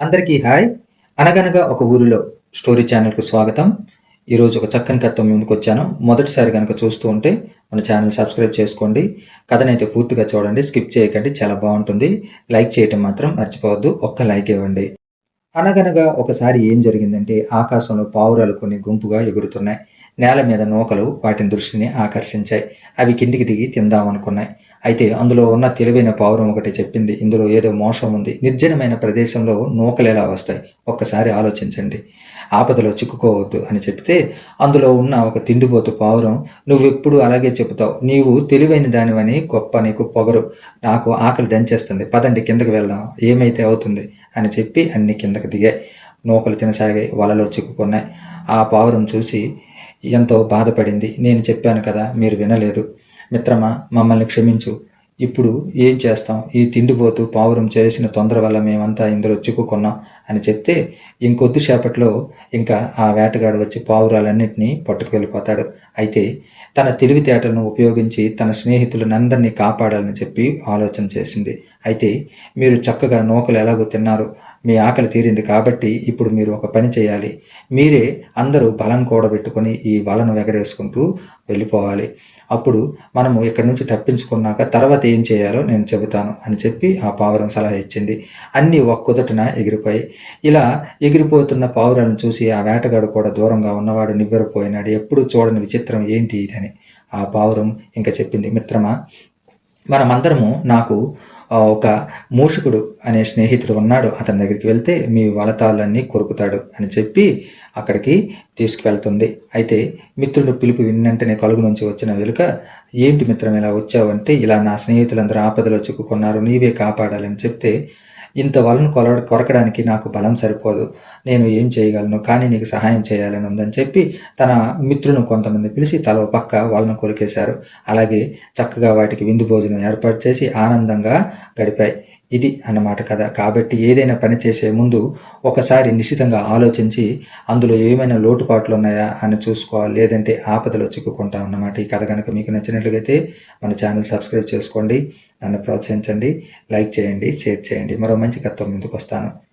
అందరికీ హాయ్. అనగనగా ఒక ఊరిలో స్టోరీ ఛానల్కు స్వాగతం. ఈరోజు ఒక చక్కని కథ ముందుకు వచ్చాను. మొదటిసారి కనుక చూస్తూ ఉంటే మన ఛానల్ సబ్స్క్రైబ్ చేసుకోండి. కథనైతే పూర్తిగా చూడండి. స్కిప్ చేయకండి. చాలా బాగుంటుంది. లైక్ చేయటం మాత్రం మర్చిపోవద్దు. ఒక్క లైక్ ఇవ్వండి. అనగనగా ఒకసారి ఏం జరిగిందంటే ఆకాశంలో పావురాలు కొన్ని గుంపుగా ఎగురుతున్నాయి. నేల మీద నూకలు వాటిని దృష్టిని ఆకర్షించాయి. అవి కిందికి దిగి తిందామనుకున్నాయి. అయితే అందులో ఉన్న తెలివైన పావురం ఒకటి చెప్పింది. ఇందులో ఏదో మోసం ఉంది. నిర్జనమైన ప్రదేశంలో నూకలు ఎలా వస్తాయి? ఒక్కసారి ఆలోచించండి. ఆపదలో చిక్కుకోవద్దు అని చెప్తే అందులో ఉన్న ఒక తిండిపోతు పావురం నువ్వెప్పుడు అలాగే చెబుతావు. నీవు తెలివైన దానివని గొప్ప నీకు పొగరు. నాకు ఆకలి దంచేస్తుంది. పదండి కిందకి వెళ్దాం. ఏమైతే అవుతుంది? అని చెప్పి అన్ని కిందకి దిగాయి. నూకలు తినసాగాయి. వలలో చిక్కుకున్నాయి. ఆ పావురం చూసి ఎంతో బాధపడింది. నేను చెప్పాను కదా మీరు వినలేదు. మిత్రమా మమ్మల్ని క్షమించు. ఇప్పుడు ఏం చేస్తాం? ఈ తిండిపోతూ పావురం చేసిన తొందర వల్ల మేమంతా ఇందులో చిక్కుకున్నాం అని చెప్తే ఇంకొద్దిసేపట్లో ఇంకా ఆ వేటగాడు వచ్చి పావురాలన్నింటినీ పట్టుకు వెళ్ళిపోతాడు అయితే తన తెలివితేటలను ఉపయోగించి తన స్నేహితులనందరినీ కాపాడాలని చెప్పి ఆలోచన చేసింది. అయితే మీరు చక్కగా నూకలు ఎలాగో తిన్నారు. మీ ఆకలి తీరింది కాబట్టి ఇప్పుడు మీరు ఒక పని చేయాలి. మీరే అందరూ బలం కూడబెట్టుకొని ఈ వలను ఎగరేసుకుంటూ వెళ్ళిపోవాలి. అప్పుడు మనము ఇక్కడి నుంచి తప్పించుకున్నాక తర్వాత ఏం చేయాలో నేను చెబుతాను అని చెప్పి ఆ పావురం సలహా ఇచ్చింది. అన్నీ ఒక్కొదటిన ఎగిరిపోయి ఇలా ఎగిరిపోతున్న పావురాన్ని చూసి ఆ వేటగాడు కూడా దూరంగా ఉన్నవాడు నివ్వెరపోయినాడు. ఎప్పుడు చూడని విచిత్రం ఏంటి ఇదని. ఆ పావురం ఇంకా చెప్పింది మిత్రమా మనమందరము నాకు ఒక మూషకుడు అనే స్నేహితుడు ఉన్నాడు. అతని దగ్గరికి వెళ్తే మీ వలతాలన్నీ కొరుకుతాడు అని చెప్పి అక్కడికి తీసుకువెళ్తుంది. అయితే మిత్రుడు పిలుపు విన్నంటనే కలుగు నుంచి వచ్చిన వెలుక ఏంటి మిత్రం ఇలా వచ్చావంటే? ఇలా నా స్నేహితులందరూ ఆపదలో చిక్కుకున్నారు. నీవే కాపాడాలని చెప్తే ఇంత వలను కొల కొరకడానికి నాకు బలం సరిపోదు. నేను ఏం చేయగలను? కానీ నీకు సహాయం చేయాలని ఉందని చెప్పి తన మిత్రులను కొంతమంది పిలిచి తల పక్క వాళ్ళను కొరికేశారు. అలాగే చక్కగా వాటికి విందు భోజనం ఏర్పాటు చేసి ఆనందంగా గడిపాయి. ఇది అన్నమాట కదా కాబట్టి ఏదైనా పని చేసే ముందు ఒకసారి నిశ్చితంగా ఆలోచించి అందులో ఏమైనా లోటుపాట్లు ఉన్నాయా అని చూసుకోవాలి. లేదంటే ఆపదలో చిక్కుకుంటాం అన్నమాట. ఈ కథ కనుక మీకు నచ్చినట్లయితే మన ఛానల్ సబ్స్క్రైబ్ చేసుకోండి. నన్ను ప్రోత్సహించండి. లైక్ చేయండి షేర్ చేయండి. మరో మంచి కథతో ముందుకు వస్తాను